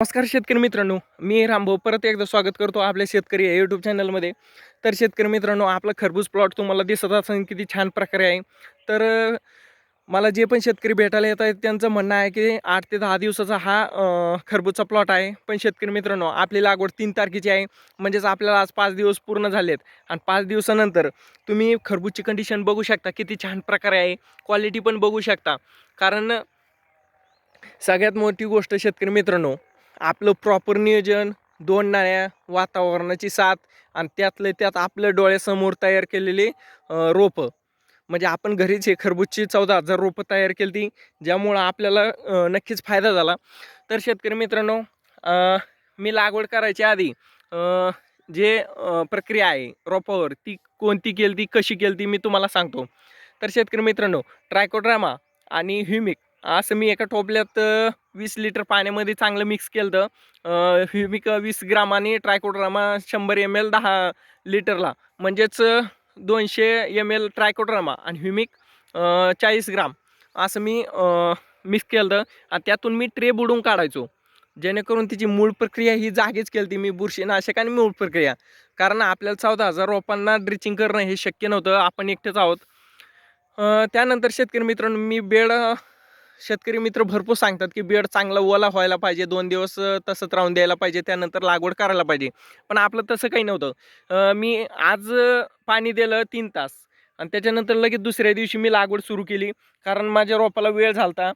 नमस्कार शेतकरी मित्रांनो मी रामभाऊ. परत एकदा स्वागत करतो आपल्या शेतकरी या यूट्यूब चॅनलमध्ये तर शेतकरी मित्रांनो आपला खरबूज प्लॉट तुम्हाला दिसत असेल किती छान प्रकारे आहे. तर मला जे पण शेतकरी भेटायला येत आहेत त्यांचं म्हणणं आहे की आठ ते दहा दिवसाचा हा खरबूजचा प्लॉट आहे. पण शेतकरी मित्रांनो आपली लागवड तीन तारखेची आहे. म्हणजेच आपल्याला आज पाच दिवस पूर्ण झालेत. आणि पाच दिवसानंतर तुम्ही खरबूजची कंडिशन बघू शकता किती छान प्रकारे आहे. क्वालिटी पण बघू शकता. कारण सगळ्यात मोठी गोष्ट शेतकरी मित्रांनो आपलं प्रॉपर नियोजन दोन नाळ्या वातावरणाची साथ आणि त्यातले त्यात आपल्या डोळ्यासमोर तयार केलेले रोपं. म्हणजे आपण घरीच हे खरबूजची चौदा हजार रोपं तयार केली ती ज्यामुळं आपल्याला नक्कीच फायदा झाला. तर शेतकरी मित्रांनो मी लागवड करायच्या आधी जे प्रक्रिया आहे रोपावर ती कोणती केली ती कशी केली ती मी तुम्हाला सांगतो. तर शेतकरी मित्रांनो ट्रायकोड्रामा आणि ह्युमिक असं मी एका टोपल्यात वीस लिटर पाण्यामध्ये चांगलं मिक्स केलं तर ह्युमिक वीस ग्राम आणि ट्रायकोड्रामा शंभर एम एल दहा लिटरला. म्हणजेच दोनशे एम एल ट्रायकोड्रामा आणि ह्युमिक चाळीस ग्राम. असं मी मिक्स केलं होतं आणि त्यातून मी ट्रे बुडून काढायचो. जेणेकरून तिची मूळ प्रक्रिया ही जागीच केली ती मी बुरशीनाशक आणि मूळ प्रक्रिया. कारण आपल्याला चौदा हजार रोपांना ड्रिचिंग करणं हे शक्य नव्हतं. आपण एकटेच आहोत. त्यानंतर शेतकरी मित्रांनो मी बेड शेतकरी मित्र भरपूर सांगतात की बेड चांगला ओला व्हायला पाहिजे दोन दिवस तसंच राहून द्यायला पाहिजे त्यानंतर लागवड करायला पाहिजे. पण आपलं तसं काही नव्हतं. मी आज पाणी दिलं तीन तास आणि त्याच्यानंतर लगेच दुसऱ्या दिवशी मी लागवड सुरू केली. कारण माझ्या रोपाला वेळ झालता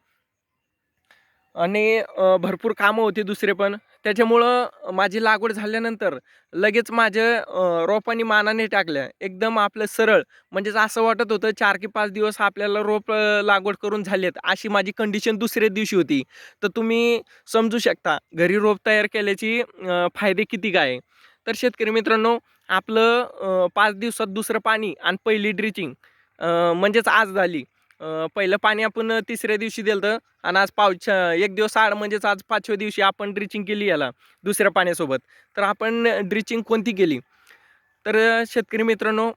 आणि भरपूर कामं होती दुसरे पण. त्याच्यामुळं माझी लागवड झाल्यानंतर लगेच माझ्या रोपांनी मानाने टाकल्या. एकदम आपलं सरळ. म्हणजेच असं वाटत होतं चार की पाच दिवस आपल्याला रोप लागवड करून झालेत. अशी माझी कंडिशन दुसऱ्या दिवशी होती. तर तुम्ही समजू शकता घरी रोप तयार केल्याची फायदे किती काय? आहे. तर शेतकरी मित्रांनो आपलं पाच दिवसात दुसरं पाणी आणि पहिली ड्रिचिंग म्हणजेच आज झाली. पहिलं पाणी आपण तिसऱ्या दिवशी दिलं तर आणि आज पाच एक दिवस आड म्हणजेच आज पाचव्या दिवशी आपण ड्रिचिंग केली याला दुसऱ्या पाण्यासोबत. तर आपण ड्रिचिंग कोणती केली? तर शेतकरी मित्रांनो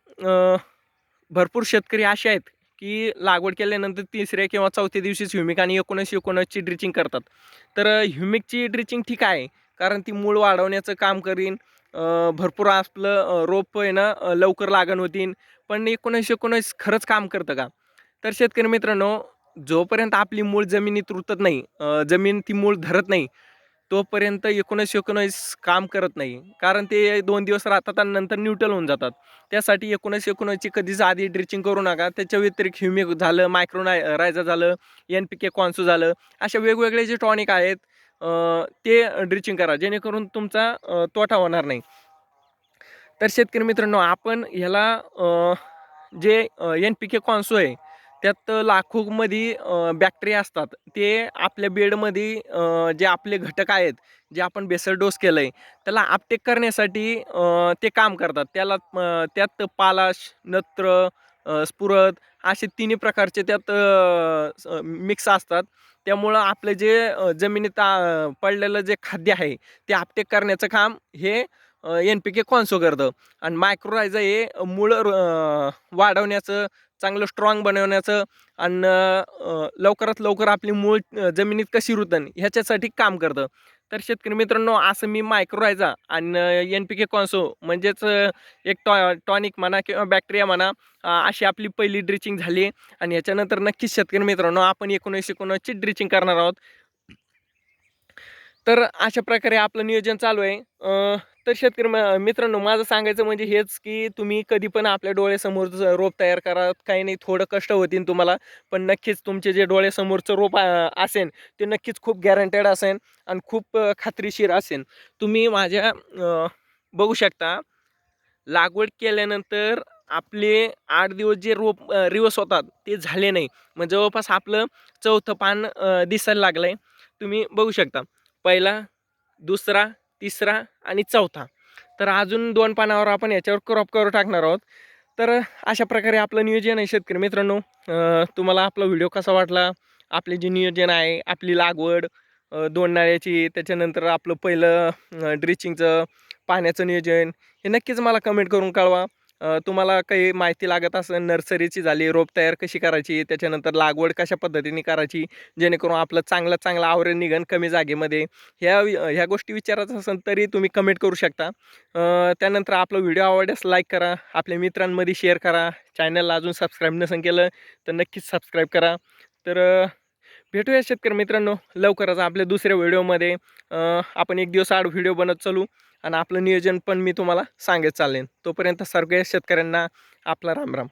भरपूर शेतकरी असे आहेत की लागवड केल्यानंतर तिसऱ्या किंवा चौथ्या दिवशीच ह्युमिक आणि एकोणीस एकोणीसची ड्रिचिंग करतात. तर ह्युमिकची ड्रिचिंग ठीक आहे कारण ती मूळ वाढवण्याचं काम करीन. भरपूर आपलं रोप आहे ना लवकर लागण होतीन. पण एकोणीस एकोणीस खरंच काम करतं का? तर शेतकरी मित्रांनो जोपर्यंत आपली मूळ जमिनीत रुतत नाही जमीन ती मूळ धरत नाही तोपर्यंत एकोणीस एकोणीस काम करत नाही. कारण ते दोन दिवस राहतात आणि नंतर न्यूट्रल होऊन जातात. त्यासाठी एकोणीस एकोणीसची कधीच आधी ड्रिचिंग करू नका. त्याच्या व्यतिरिक्त ह्युमिक झालं मायक्रोनाय रायझा झालं एन पी के कॉन्सू झालं अशा वेगवेगळे जे टॉनिक आहेत ते ड्रिचिंग करा. जेणेकरून तुमचा तोटा होणार नाही. तर शेतकरी मित्रांनो आपण ह्याला जे एन पी के कॉन्सो आहे त्यात लाखोमध्ये बॅक्टेरिया असतात. ते आपल्या बेडमध्ये जे आपले घटक आहेत जे आपण बेसर डोस केलं आहे त्याला आपटेक करण्यासाठी ते काम करतात. त्याला त्यात पालाश नत्र अं, स्फुरद असे तिन्ही प्रकारचे त्यात मिक्स असतात. त्यामुळं आपलं जे जमिनीत पडलेलं जे खाद्य आहे ते आपटेक करण्याचं काम हे एन पी के कॉन्सो करतं. आणि मायक्रोरायझा हे मूळ वाढवण्याचं चांगलं स्ट्रॉंग बनवण्याचं आणि लवकरात लवकर आपली मूळ जमिनीत कशी रुतन ह्याच्यासाठी काम करतं. तर शेतकरी मित्रांनो असं मी मायक्रोरायझा आणि एन पी के कॉन्सो म्हणजेच एक टॉ टॉनिक म्हणा किंवा बॅक्टेरिया म्हणा अशी आपली पहिली ड्रिचिंग झाली. आणि याच्यानंतर नक्कीच शेतकरी मित्रांनो आपण एकोणीस एकोणीसची ड्रिचिंग करणार आहोत. तर अशा प्रकारे आपलं नियोजन चालू आहे. तर शेतकरी म- मित्रांनो माझं सांगायचं म्हणजे हेच की तुम्ही कधी पण आपल्या डोळ्यासमोरचं रोप तयार करा. काही नाही थोडं कष्ट होतील तुम्हाला पण नक्कीच तुमचे जे डोळ्यासमोरचं रोप असेन असेल ते नक्कीच खूप गॅरंटेड असेल आणि खूप खात्रीशीर असेल तुम्ही माझ्या बघू शकता लागवड केल्यानंतर आपले आठ दिवस जे रोप अं, रिवर्स होतात ते झाले नाही. मग जवळपास आपलं चौथं पान दिसायला लागलं आहे तुम्ही बघू शकता. पहिला दुसरा तिसरा आणि चौथा. तर अजून दोन पानावर आपण याच्यावर क्रॉप कवर टाकणार आहोत. तर अशा प्रकारे आपलं नियोजन आहे शेतकरी मित्रांनो. तुम्हाला आपला व्हिडिओ कसा वाटला? आपले जे नियोजन आहे आपली लागवड दोन नाळ्याची त्याच्यानंतर आपलं पहिलं ड्रिचिंगचं पाण्याचं नियोजन हे नक्कीच मला कमेंट करून कळवा. तुम्हाला काही माहिती लागत असेल नर्सरीची झाली रोप तयार कशी करायची त्याच्यानंतर लागवड कशा पद्धतीने करायची जेणेकरून आपलं चांगलं चांगलं आवरण निघन कमी जागेमध्ये. ह्या ह्या गोष्टी विचारायचं असेल तरी तुम्ही कमेंट करू शकता. त्यानंतर आपला व्हिडिओ आवडल्यास लाईक करा आपल्या मित्रांमध्ये शेअर करा. चॅनलला अजून सबस्क्राईब नसेल केलं तर नक्कीच सबस्क्राईब करा. तर भेटूया शेतकरी मित्रांनो लवकरच आपल्या दुसऱ्या व्हिडिओमध्ये. आपण एक दिवस आड व्हिडिओ बनत चालू. आणि आपलं नियोजन पण मी तुम्हाला सांगत चालेन तोपर्यंत सर्व शेतकऱ्यांना आपला रामराम.